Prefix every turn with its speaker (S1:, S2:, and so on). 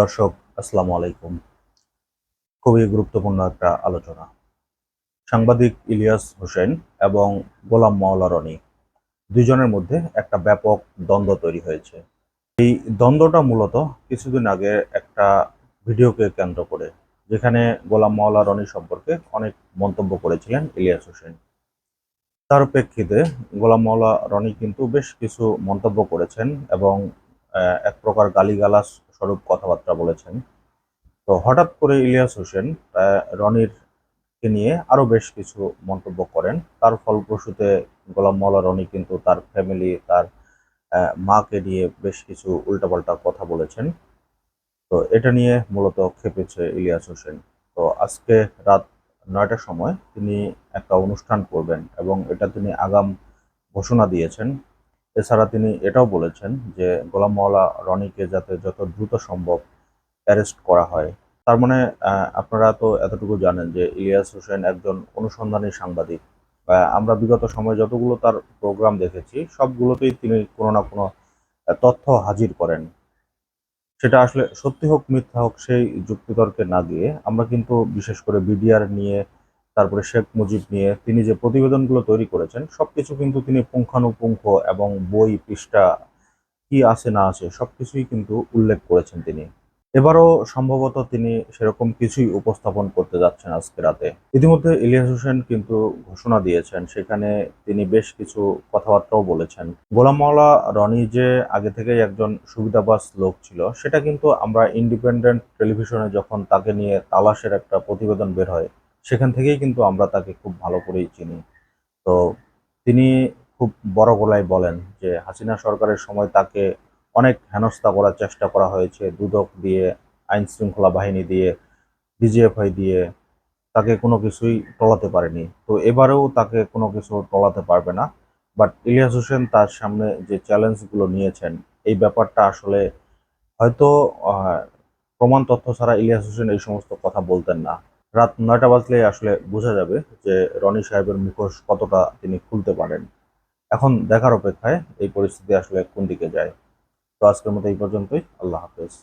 S1: দর্শক, আসসালামু আলাইকুম। খুবই গুরুত্বপূর্ণ একটা আলোচনা। সাংবাদিক ইলিয়াস হোসেন এবং গোলাম মাওলা রনি দুইজনের মধ্যে একটা ব্যাপক দ্বন্দ্ব তৈরি হয়েছে। এই দ্বন্দ্বটা মূলত কিছুদিন আগে একটা ভিডিওকে কেন্দ্র করে, যেখানে গোলাম মাওলা রনি সম্পর্কে অনেক মন্তব্য করেছিলেন ইলিয়াস হোসেন। তার প্রেক্ষিতে গোলাম মাওলা রনি কিন্তু বেশ কিছু মন্তব্য করেছেন এবং এক প্রকার গালিগালাজ স্বরূপ কথাবার্তা বলেছেন। তো হঠাৎ করে ইলিয়াস হোসেন রনির কে নিয়ে আরও বেশ কিছু মন্তব্য করেন। তার ফলপ্রসূতে গোলাম মাওলা রনি কিন্তু তার ফ্যামিলি তার মাকে নিয়ে বেশ কিছু উল্টাপাল্টা কথা বলেছেন। তো এটা নিয়ে মূলত খেপেছে ইলিয়াস হোসেন। তো আজকে রাত নয়টার সময় তিনি একটা অনুষ্ঠান করবেন এবং এটা তিনি আগাম ঘোষণা দিয়েছেন। এছাড়া তিনি এটাও বলেছেন যে গোলাম মাওলা রনিকে যাতে যত দ্রুত সম্ভব অ্যারেস্ট করা হয়। তার মানে আপনারা তো এতটুকু জানেন যে ইলিয়াস হোসেন একজন অনুসন্ধানী সাংবাদিক। আমরা বিগত সময়ে যতগুলো তার প্রোগ্রাম দেখেছি, সবগুলোতেই তিনি কোনো না কোনো তথ্য হাজির করেন। সেটা আসলে সত্যি হোক, মিথ্যা হোক, সেই যুক্তিতর্কে না গিয়ে আমরা কিন্তু বিশেষ করে বিডিআর নিয়ে তারপরে শেখ মুজিব নিয়ে তিনি যে প্রতিবেদনগুলো তৈরি করেছেন, সবকিছু কিন্তু তিনি পুঙ্খানুপুঙ্খ এবং বই, পৃষ্ঠা, কি আছে না আছে, সবকিছুই কিন্তু উল্লেখ করেছেন তিনি। এবারও সম্ভবত তিনি সেরকম কিছুই উপস্থাপন করতে যাচ্ছেন আজকে রাতে। ইতিমধ্যে ইলিয়াস হোসেন কিন্তু ঘোষণা দিয়েছেন, সেখানে তিনি বেশ কিছু কথাবার্তাও বলেছেন। গোলাম মাওলা রনি যে আগে থেকেই একজন সুবিধাবাস লোক ছিল, সেটা কিন্তু আমরা ইন্ডিপেন্ডেন্ট টেলিভিশনে যখন তাকে নিয়ে তালাশের একটা প্রতিবেদন বের হয় সেখান থেকেই কিন্তু আমরা তাকে খুব ভালো করেই চিনি। তো তিনি খুব বড় গলায় বলেন যে, হাসিনা সরকারের সময় তাকে অনেক হেনস্থা করার চেষ্টা করা হয়েছে। দুদক দিয়ে আইন শৃঙ্খলা বাহিনী দিয়ে, ডিজিএফআই দিয়ে তাকে কোনো কিছুই টলাতে পারেনি। তো এবারেও তাকে কোনো কিছু টলাতে পারবে না। বাট ইলিয়াস হোসেন তার সামনে যে চ্যালেঞ্জগুলো নিয়েছেন, এই ব্যাপারটা আসলে হয়তো প্রমাণ তথ্য ছাড়া ইলিয়াস হোসেন এই সমস্ত কথা বলতেন না। রাত নয়টা বাজলে আসলে বোঝা যাবে যে রনি সাহেবের মুখোশ কতটা তিনি খুলতে পারেন। এখন দেখার অপেক্ষায় এই পরিস্থিতি আসলে কোন দিকে যায়। তো আজকের মতো এই পর্যন্তই। আল্লাহ হাফেজ।